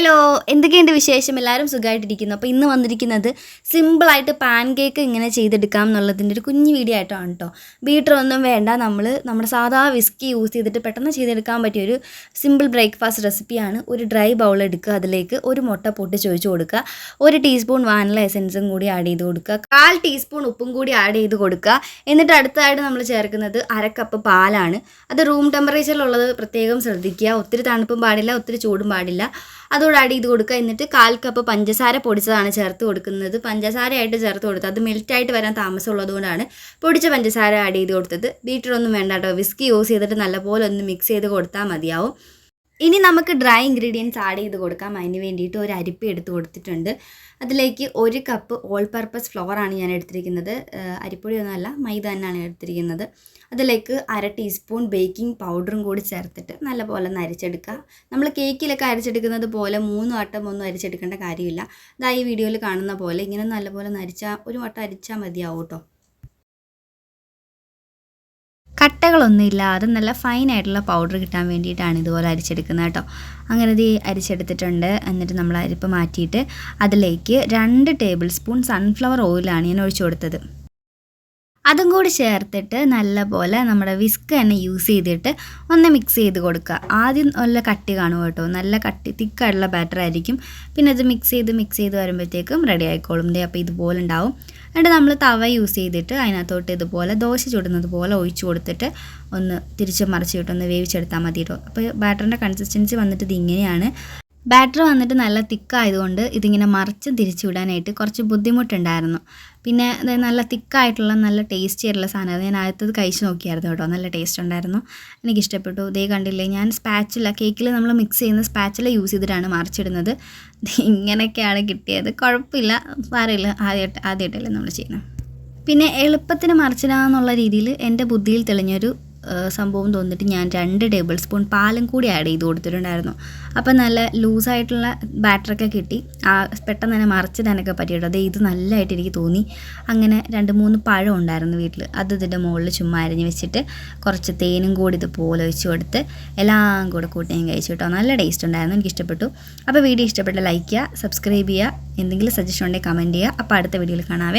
Hello എന്തൊക്കെയുണ്ട് വിശേഷം? എല്ലാവരും സുഖമായിട്ടിരിക്കുന്നു അപ്പോൾ ഇന്ന് വന്നിരിക്കുന്നത് സിമ്പിളായിട്ട് പാൻ കേക്ക് ഇങ്ങനെ ചെയ്തെടുക്കാം എന്നുള്ളതിന്റെ ഒരു കുഞ്ഞു വീഡിയോ ആയിട്ടാണ് കേട്ടോ ബീറ്റർ ഒന്നും വേണ്ട നമ്മൾ നമ്മുടെ സാധാ വിസ്കി യൂസ് ചെയ്തിട്ട് പെട്ടെന്ന് ചെയ്തെടുക്കാൻ പറ്റിയ ഒരു സിമ്പിൾ ബ്രേക്ക്ഫാസ്റ്റ് റെസിപ്പിയാണ്. ഒരു ഡ്രൈ ബൗൾ എടുക്കുക അതിലേക്ക് ഒരു മുട്ട പൊട്ടി ചോദിച്ചു കൊടുക്കുക ഒരു ടീസ്പൂൺ വാനില എസൻസും കൂടി ആഡ് ചെയ്ത് കൊടുക്കുക കാൽ ടീസ്പൂൺ ഉപ്പും കൂടി ആഡ് ചെയ്ത് കൊടുക്കുക. എന്നിട്ട് അടുത്തതായിട്ട് നമ്മൾ ചേർക്കുന്നത് അര കപ്പ് പാലാണ്. അത് റൂം ടെമ്പറേച്ചറിലുള്ളത് പ്രത്യേകം ശ്രദ്ധിക്കുക. ഒത്തിരി തണുപ്പും പാടില്ല ഒത്തിരി ചൂടും പാടില്ല. അതോടെ ആഡ് ചെയ്ത് കൊടുക്കുക. എന്നിട്ട് കാൽ കപ്പ് പഞ്ചസാര പൊടിച്ചതാണ് ചേർത്ത് കൊടുക്കുന്നത്. പഞ്ചസാരയായിട്ട് ചേർത്ത് കൊടുത്തത്. അത് മെൽറ്റായിട്ട് വരാൻ താമസമുള്ളത് കൊണ്ടാണ് പൊടിച്ച പഞ്ചസാര ആഡ് ചെയ്ത് കൊടുത്തത്. ബീറ്റർ ഒന്നും വേണ്ട കേട്ടോ. വിസ്കി യൂസ് ചെയ്തിട്ട് നല്ലപോലെ ഒന്ന് മിക്സ് ചെയ്ത് കൊടുത്താൽ മതിയാവും. ഇനി നമുക്ക് ഡ്രൈ ഇൻഗ്രീഡിയൻസ് ആഡ് ചെയ്ത് കൊടുക്കാം. അതിന് വേണ്ടിയിട്ട് ഒരു അരിപ്പ എടുത്ത് കൊടുത്തിട്ടുണ്ട്. അതിലേക്ക് ഒരു കപ്പ് ഓൾ പർപ്പസ് ഫ്ലോറാണ് ഞാൻ എടുത്തിരിക്കുന്നത്. അരിപ്പൊടി അരിപ്പൊടിയൊന്നുമല്ല മൈദ തന്നെയാണ് എടുത്തിരിക്കുന്നത്. അതിലേക്ക് അര ടീസ്പൂൺ ബേക്കിംഗ് പൗഡറും കൂടി ചേർത്തിട്ട് നല്ലപോലെ ഒന്ന് അരിച്ചെടുക്കുക നമ്മൾ കേക്കിലൊക്കെ അരിച്ചെടുക്കുന്നത് പോലെ മൂന്ന് വട്ടം ഒന്നും അരിച്ചെടുക്കേണ്ട കാര്യമില്ല. ഇതാ ഈ വീഡിയോയിൽ കാണുന്ന പോലെ ഇങ്ങനെ നല്ലപോലെ അരിച്ചാൽ ഒരു വട്ടം അരിച്ചാൽ മതിയാവും കേട്ടോ കട്ടകളൊന്നും ഇല്ലാതെ നല്ല ഫൈൻ ആയിട്ടുള്ള പൗഡർ കിട്ടാൻ വേണ്ടിയിട്ടാണ് ഇതുപോലെ അരിച്ചെടുക്കുന്നത് കേട്ടോ. അങ്ങനെ ഇത് അരിച്ചെടുത്തിട്ടുണ്ട്. എന്നിട്ട് നമ്മൾ അരിപ്പ് മാറ്റിയിട്ട് അതിലേക്ക് രണ്ട് ടേബിൾ സ്പൂൺ സൺഫ്ലവർ ഓയിലാണ് ഞാൻ ഒഴിച്ചു കൊടുത്തത്. അതും കൂടി ചേർത്തിട്ട് നല്ലപോലെ നമ്മുടെ വിസ്ക് തന്നെ യൂസ് ചെയ്തിട്ട് ഒന്ന് മിക്സ് ചെയ്ത് കൊടുക്കുക. ആദ്യം നല്ല കട്ടി കാണും കേട്ടോ? നല്ല കട്ടി തിക്കായിട്ടുള്ള ബാറ്റർ ആയിരിക്കും. പിന്നെ അത് മിക്സ് ചെയ്ത് മിക്സ് ചെയ്ത് വരുമ്പോഴത്തേക്കും റെഡി ആയിക്കോളും. ദേ അപ്പോൾ ഇതുപോലെ ഉണ്ടാവും. എന്നിട്ട് നമ്മൾ തവ യൂസ് ചെയ്തിട്ട് അതിനകത്തോട്ട് ഇതുപോലെ ദോശ ചുടുന്നത് പോലെ ഒഴിച്ചു കൊടുത്തിട്ട് ഒന്ന് തിരിച്ച് മറിച്ചിട്ട് ഒന്ന് വേവിച്ചെടുത്താൽ മതി കേട്ടോ അപ്പോൾ ബാറ്ററിന്റെ കൺസിസ്റ്റൻസി വന്നിട്ട് ഇത് ഇങ്ങനെയാണ്. ബാറ്റർ വന്നിട്ട് നല്ല തിക്കായതുകൊണ്ട് ഇതിങ്ങനെ മറിച്ച് തിരിച്ചു വിടാനായിട്ട് കുറച്ച് ബുദ്ധിമുട്ടുണ്ടായിരുന്നു. പിന്നെ നല്ല തിക്കായിട്ടുള്ള നല്ല ടേസ്റ്റി ആയിട്ടുള്ള സാധനമായിരുന്നു ഞാൻ ആദ്യത്തത് കഴിച്ച് നോക്കിയായിരുന്നു കേട്ടോ. നല്ല ടേസ്റ്റ് ഉണ്ടായിരുന്നു എനിക്കിഷ്ടപ്പെട്ടു. ഇതേ കണ്ടില്ലേ ഞാൻ സ്പാച്ചില കേക്കിൽ നമ്മൾ മിക്സ് ചെയ്യുന്ന സ്പാച്ചില യൂസ് ചെയ്തിട്ടാണ് മറിച്ചിടുന്നത്. ഇങ്ങനെയൊക്കെയാണ് കിട്ടിയത്. കുഴപ്പമില്ല. സാരമില്ല ആദ്യമായിട്ട് ആദ്യമായിട്ടല്ലേ നമ്മൾ ചെയ്യുന്നത്. പിന്നെ എളുപ്പത്തിന് മറിച്ചിടാമെന്നുള്ള രീതിയിൽ എന്റെ ബുദ്ധിയിൽ തെളിഞ്ഞൊരു സംഭവം തോന്നിട്ട് ഞാൻ രണ്ട് ടേബിൾ സ്പൂൺ പാലും കൂടി ആഡ് ചെയ്ത് കൊടുത്തിട്ടുണ്ടായിരുന്നു. അപ്പം നല്ല ലൂസായിട്ടുള്ള ബാറ്ററൊക്കെ കിട്ടി. ആ പെട്ടെന്ന് തന്നെ മറച്ചിടാനൊക്കെ പറ്റിയിട്ടോ? അത് ഇത് നല്ലതായിട്ട് എനിക്ക് തോന്നി. അങ്ങനെ രണ്ട് മൂന്ന് പഴം ഉണ്ടായിരുന്നു വീട്ടിൽ അത് ഇതിന്റെ മുകളിൽ ചുമ്മാ അരിഞ്ഞ് വെച്ചിട്ട് കുറച്ച് തേനും കൂടി ഇതുപോലെ ഒഴിച്ച് കൊടുത്ത് എല്ലാം കൂടെ കൂട്ടി ഞാൻ കഴിച്ചു കേട്ടോ. നല്ല ടേസ്റ്റ് ഉണ്ടായിരുന്നു. എനിക്ക് ഇഷ്ടപ്പെട്ടു. അപ്പോൾ വീഡിയോ ഇഷ്ടപ്പെട്ട ലൈക്ക് ചെയ്യുക സബ്സ്ക്രൈബ് ചെയ്യുക. എന്തെങ്കിലും സജഷൻ ഉണ്ടെങ്കിൽ കമന്റ് ചെയ്യുക. അപ്പോൾ അടുത്ത വീഡിയോയിൽ കാണാവേ.